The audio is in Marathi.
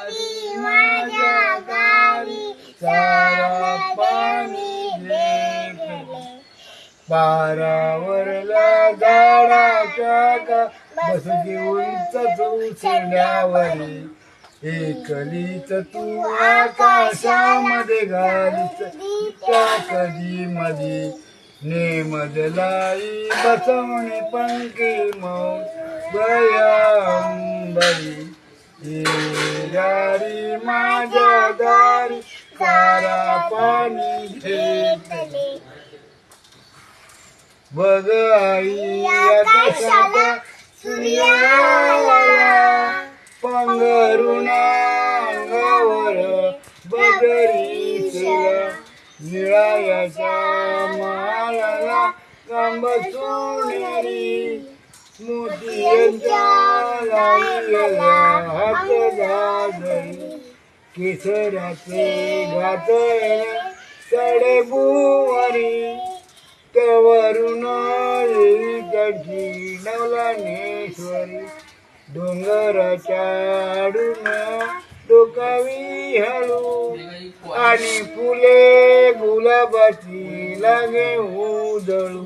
माझ्या दारी सारा पाणी घेतले पारावरला झाडाच्या का बसली उंच चौसण्यावरी एकलीच तू आकाशामध्ये घालीच त्या कधी मधी नेमदलाई बसवणे पंखे मौ गयांबरी दारी माझ्या दारी सारा पाणी घेतले. बघ आई आकाशाला सूर्याला पांघरुण अंगावर बदरीसला निळायाच्या मालाला कांब सोनेरी मोतियांच्या लाईला केसराचे घात सडे बुवारी कवरुण येई नवलानेश्वरी. डोंगराच्या आडून डोकावी हळू आणि फुले गुलाबाची लागे उजळू.